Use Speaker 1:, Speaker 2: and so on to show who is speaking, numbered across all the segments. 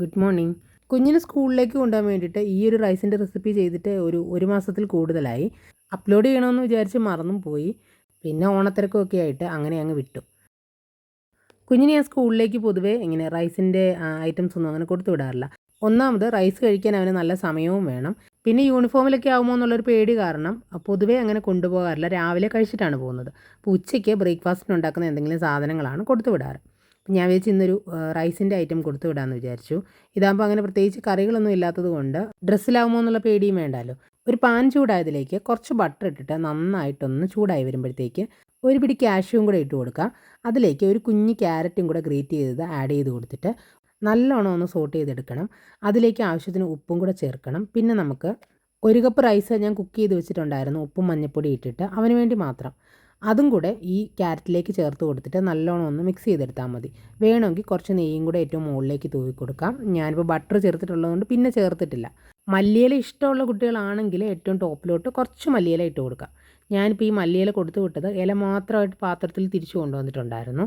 Speaker 1: Good morning. കുഞ്ഞിന് സ്കൂളിലേക്ക് കൊണ്ടുപോകാൻ വേണ്ടിയിട്ട് ഈ ഒരു റൈസിന്റെ റെസിപ്പി ചെയ്തിട്ട് ഒരു ഒരു മാസത്തിൽ കൂടുതലായി. അപ്ലോഡ് ചെയ്യണമെന്ന് വിചാരിച്ച് മറന്നും പോയി. പിന്നെ ഓണത്തിരക്കൊക്കെ ആയിട്ട് അങ്ങനെ അങ്ങ് വിട്ടു. കുഞ്ഞിന് ഞാൻ സ്കൂളിലേക്ക് പൊതുവേ ഇങ്ങനെ റൈസിന്റെ ഐറ്റംസ് ഒന്നും അങ്ങനെ കൊടുത്തു വിടാറില്ല. ഒന്നാമത് റൈസ് കഴിക്കാൻ അവന് നല്ല സമയവും വേണം. പിന്നെ യൂണിഫോമിലൊക്കെ ആകുമോ എന്നുള്ളൊരു പേടി കാരണം പൊതുവേ അങ്ങനെ കൊണ്ടുപോകാറില്ല. രാവിലെ കഴിച്ചിട്ടാണ് പോകുന്നത്. അപ്പോൾ ഉച്ചയ്ക്ക് ബ്രേക്ക്ഫാസ്റ്റിന് ഉണ്ടാക്കുന്ന എന്തെങ്കിലും സാധനങ്ങളാണ് കൊടുത്തു വിടാറ്. ഞാൻ വിചാരിച്ചു ഇന്നൊരു റൈസിന്റെ ഐറ്റം കൊടുത്തു വിടാമെന്ന് വിചാരിച്ചു. ഇതാകുമ്പോൾ അങ്ങനെ പ്രത്യേകിച്ച് കറികളൊന്നും ഇല്ലാത്തത് കൊണ്ട് ഡ്രസ്സിലാവുമോ എന്നുള്ള പേടിയും വേണ്ടല്ലോ. ഒരു പാൻ ചൂടായതിലേക്ക് കുറച്ച് ബട്ടർ ഇട്ടിട്ട് നന്നായിട്ടൊന്ന് ചൂടായി വരുമ്പോഴത്തേക്ക് ഒരു പിടി കാഷ്യൂം കൂടെ ഇട്ട് കൊടുക്കുക. അതിലേക്ക് ഒരു കുഞ്ഞ് ക്യാരറ്റും കൂടെ ഗ്രേറ്റ് ചെയ്തത് ആഡ് ചെയ്ത് കൊടുത്തിട്ട് നല്ലോണം ഒന്ന് സോട്ട് ചെയ്തെടുക്കണം. അതിലേക്ക് ആവശ്യത്തിന് ഉപ്പും കൂടെ ചേർക്കണം. പിന്നെ നമുക്ക് ഒരു കപ്പ് റൈസ് ഞാൻ കുക്ക് ചെയ്ത് വെച്ചിട്ടുണ്ടായിരുന്നു. ഉപ്പും മഞ്ഞൾപ്പൊടി ഇട്ടിട്ട്. അവന് വേണ്ടി മാത്രം. അതും കൂടെ ഈ ക്യാരറ്റിലേക്ക് ചേർത്ത് കൊടുത്തിട്ട് നല്ലോണം ഒന്ന് മിക്സ് ചെയ്തെടുത്താൽ മതി. വേണമെങ്കിൽ കുറച്ച് നെയ്യും കൂടെ ഏറ്റവും മുകളിലേക്ക് തൂവി കൊടുക്കാം. ഞാനിപ്പോൾ ബട്ടർ ചേർത്തിട്ടുള്ളതുകൊണ്ട് പിന്നെ ചേർത്തിട്ടില്ല. മല്ലിയില ഇഷ്ടമുള്ള കുട്ടികളാണെങ്കിൽ ഏറ്റവും ടോപ്പിലോട്ട് കുറച്ച് മല്ലിയില ഇട്ട് കൊടുക്കാം. ഞാനിപ്പോൾ ഈ മല്ലിയില കൊടുത്തു വിട്ടത് ഇല മാത്രമായിട്ട് പാത്രത്തിൽ തിരിച്ചു കൊണ്ടുവന്നിട്ടുണ്ടായിരുന്നു.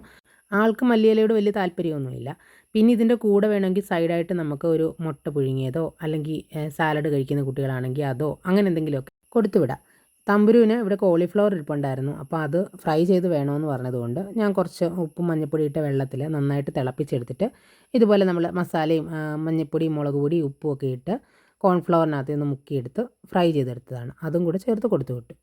Speaker 1: ആൾക്ക് മല്ലിയിലയോട് വലിയ താല്പര്യമൊന്നുമില്ല. പിന്നെ ഇതിന്റെ കൂടെ വേണമെങ്കിൽ സൈഡായിട്ട് നമുക്ക് ഒരു മുട്ട പുഴുങ്ങിയതോ അല്ലെങ്കിൽ സാലഡ് കഴിക്കുന്ന കുട്ടികളാണെങ്കിൽ അതോ അങ്ങനെ എന്തെങ്കിലുമൊക്കെ കൊടുത്തു വിടാം. തമ്പുരുവിന് ഇവിടെ കോളിഫ്ലവർ ഇരിപ്പുണ്ടായിരുന്നു. അപ്പോൾ അത് ഫ്രൈ ചെയ്ത് വേണമെന്ന് പറഞ്ഞതുകൊണ്ട് ഞാൻ കുറച്ച് ഉപ്പും മഞ്ഞൾപ്പൊടി ഇട്ട വെള്ളത്തിൽ നന്നായിട്ട് തിളപ്പിച്ചെടുത്തിട്ട് ഇതുപോലെ നമ്മൾ മസാലയും മഞ്ഞൾപ്പൊടി മുളക് പൊടി ഉപ്പും ഒക്കെ ഇട്ട് കോൺഫ്ലവറിനകത്ത് നിന്ന് മുക്കിയെടുത്ത് ഫ്രൈ ചെയ്തെടുത്തതാണ്. അതും കൂടെ ചേർത്ത് കൊടുത്തു വിട്ടു